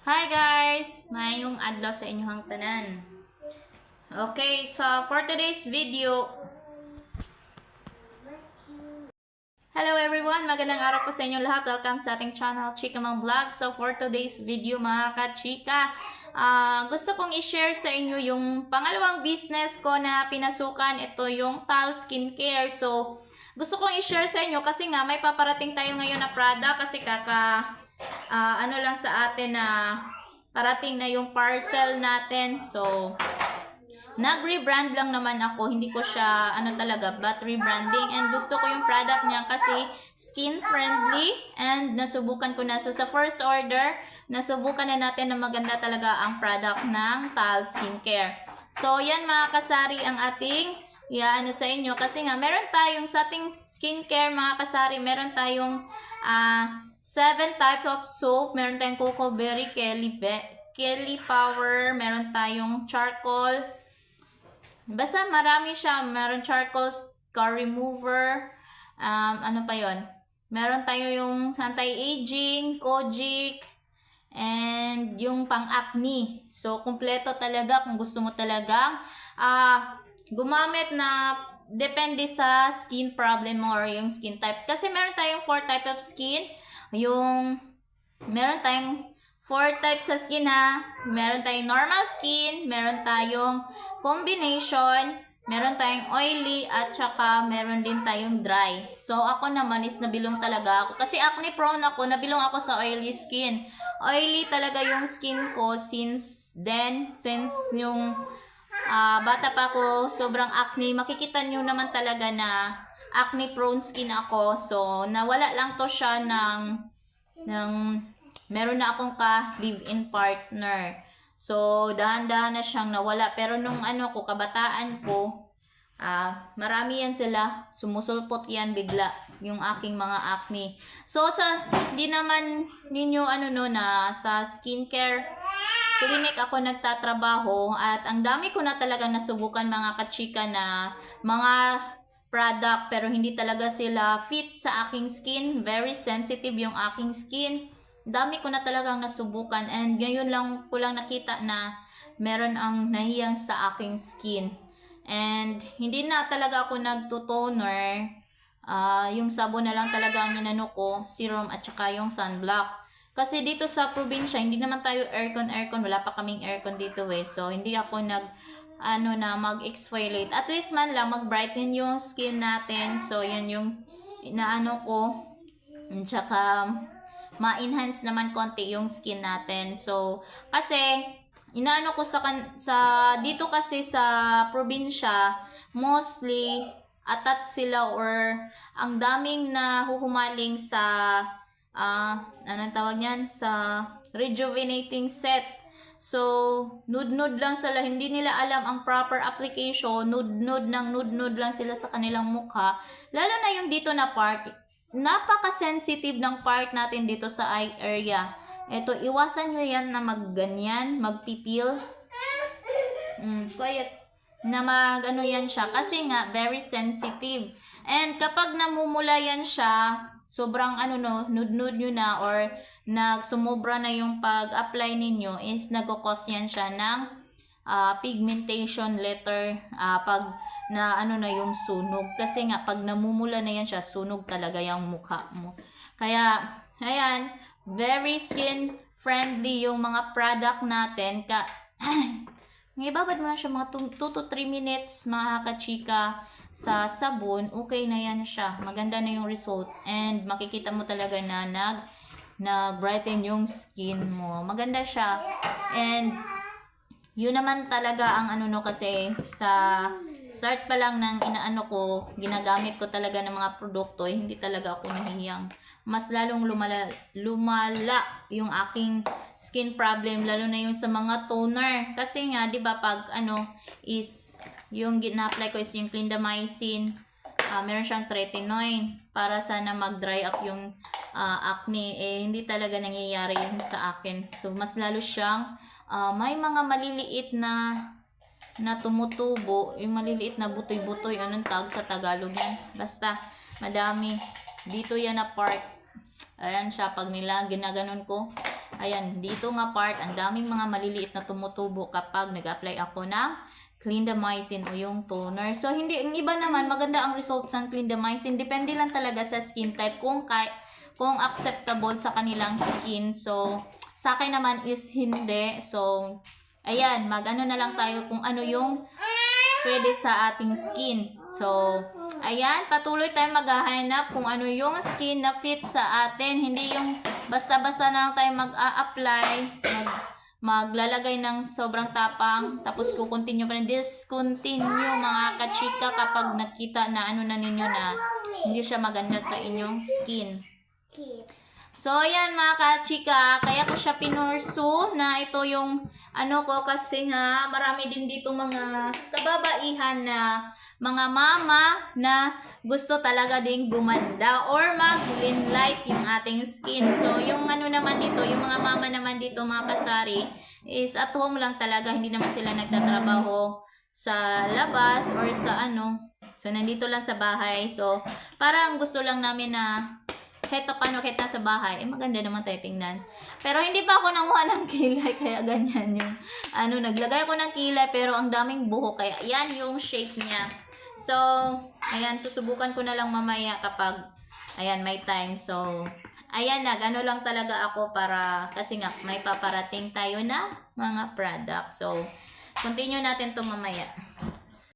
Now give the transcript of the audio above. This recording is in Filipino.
Hi guys! Mayong adlaw sa inyong tanan. Okay, so for today's video, Hello everyone! Magandang araw po sa inyo lahat. Welcome sa ating channel, Chika Mang Vlog. So for today's video mga ka-chika, ah, gusto kong i-share sa inyo yung pangalawang business ko na pinasukan. Ito yung Tal Skincare. So gusto kong i-share sa inyo kasi nga may paparating tayo ngayon na product kasi kaka ah, ano lang sa atin na parating na yung parcel natin. So Nag-rebrand lang naman ako, hindi ko siya ano talaga, but rebranding and gusto ko yung product niya kasi skin friendly and nasubukan ko na. So sa first order, nasubukan na natin na maganda talaga ang product ng Tal Skincare. So yan mga kasari ang ating iaano sa inyo kasi nga meron tayong sa ating skincare mga kasari, meron tayong ah seven type of soap, meron tayong cocoa berry, kelly, be- kelly power, meron tayong charcoal, Basta marami siya. Meron charcoal scar remover. Um, ano pa yon? Meron tayo yung anti-aging, kojic, and yung pang-acne. So, kumpleto talaga kung gusto mo talagang ah gumamit na depende sa skin problem mo or yung skin type. Kasi meron tayong four type of skin. Yung meron tayong four types sa skin ha. Meron tayong normal skin, meron tayong combination, meron tayong oily, at saka meron din tayong dry. So, ako naman is nabilong talaga ako. Kasi acne prone ako, nabilong ako sa oily skin. Oily talaga yung skin ko since then, since yung ah, bata pa ako, sobrang acne. Makikita nyo naman talaga na acne prone skin ako. So, nawala lang to siya ng, ng meron na akong ka-live-in partner. So, dahan-dahan na siyang nawala. Pero nung ano ko, kabataan ko, ah marami yan sila. Sumusulpot yan bigla, yung aking mga acne. So, sa, di naman ninyo ano no, na sa skincare clinic ako nagtatrabaho at ang dami ko na talaga nasubukan mga kachika na mga product pero hindi talaga sila fit sa aking skin. Very sensitive yung aking skin dami ko na talagang nasubukan and ngayon lang ko lang nakita na meron ang nahiyang sa aking skin. And hindi na talaga ako nagtutoner. Ah, yung sabon na lang talaga ang inano ko, serum at saka yung sunblock. Kasi dito sa probinsya, hindi naman tayo aircon aircon, wala pa kaming aircon dito eh. So hindi ako nag ano na mag-exfoliate. At least man lang mag-brighten yung skin natin. So yan yung inaano ko. At saka ma-enhance naman konti yung skin natin. So, kasi, inaano ko sa, sa dito kasi sa probinsya, mostly, atat sila or ang daming na huhumaling sa, ah, anong tawag niyan? Sa rejuvenating set. So, nude-nude lang sila. Hindi nila alam ang proper application. Nude-nude ng nude-nude lang sila sa kanilang mukha. Lalo na yung dito na part napaka-sensitive ng part natin dito sa eye area. Ito, iwasan nyo yan na magganyan, magpipil. Mm, quiet. Na mag, ano yan siya. Kasi nga, very sensitive. And kapag namumula yan siya, sobrang ano no, nude-nude nyo na or nagsumobra na yung pag-apply ninyo is nagkukos yan siya ng ah, pigmentation letter ah, pag na ano na yung sunog. Kasi nga, pag namumula na yan siya, sunog talaga yung mukha mo. Kaya, ayan, very skin friendly yung mga product natin. Ka Ngibabad mo na siya mga 2 to 3 minutes, mga kachika, sa sabon, okay na yan siya. Maganda na yung result. And makikita mo talaga na nag nag-brighten yung skin mo. Maganda siya. And yun naman talaga ang ano no kasi sa start pa lang ng inaano ko, ginagamit ko talaga ng mga produkto, eh, hindi talaga ako nahihiyang. Mas lalong lumala, lumala yung aking skin problem, lalo na yung sa mga toner. Kasi nga, di ba, pag ano, is, yung gina-apply ko is yung clindamycin, ah meron siyang tretinoin para sana mag-dry up yung ah, acne. Eh, hindi talaga nangyayari yun sa akin. So, mas lalo siyang ah, may mga maliliit na na tumutubo, yung maliliit na butoy-butoy, anong tawag sa Tagalog yan? Basta, madami. Dito yan na part. Ayan siya, pag nila, ginaganon ko. Ayan, dito nga part, ang daming mga maliliit na tumutubo kapag nag-apply ako ng clindamycin o yung toner. So, hindi, yung iba naman, maganda ang results ng clindamycin. Depende lang talaga sa skin type kung kay, kung acceptable sa kanilang skin. So, sa akin naman is hindi. So, ayan, mag-ano na lang tayo kung ano yung pwede sa ating skin. So, ayan, patuloy tayong maghahanap kung ano yung skin na fit sa atin. Hindi yung basta-basta na lang tayo mag-a-apply, mag maglalagay ng sobrang tapang, tapos kukontinue pa rin. Discontinue mga kachika kapag nakita na ano na ninyo na hindi siya maganda sa inyong skin. So, ayan mga kachika, kaya ko siya pinursu na ito yung ano ko kasi nga marami din dito mga kababaihan na mga mama na gusto talaga ding gumanda or mag-green light yung ating skin. So, yung ano naman dito, yung mga mama naman dito mga kasari is at home lang talaga, hindi naman sila nagtatrabaho sa labas or sa ano. So, nandito lang sa bahay. So, parang gusto lang namin na kahit pa paano, kahit nasa bahay, eh maganda naman tayo tingnan. Pero hindi pa ako nanguha ng kilay, kaya ganyan yung, ano, naglagay ako ng kilay, pero ang daming buhok, kaya yan yung shape niya. So, ayan, susubukan ko na lang mamaya kapag, ayan, may time. So, ayan na, gano lang talaga ako para, kasi nga, may paparating tayo na mga product. So, continue natin to mamaya.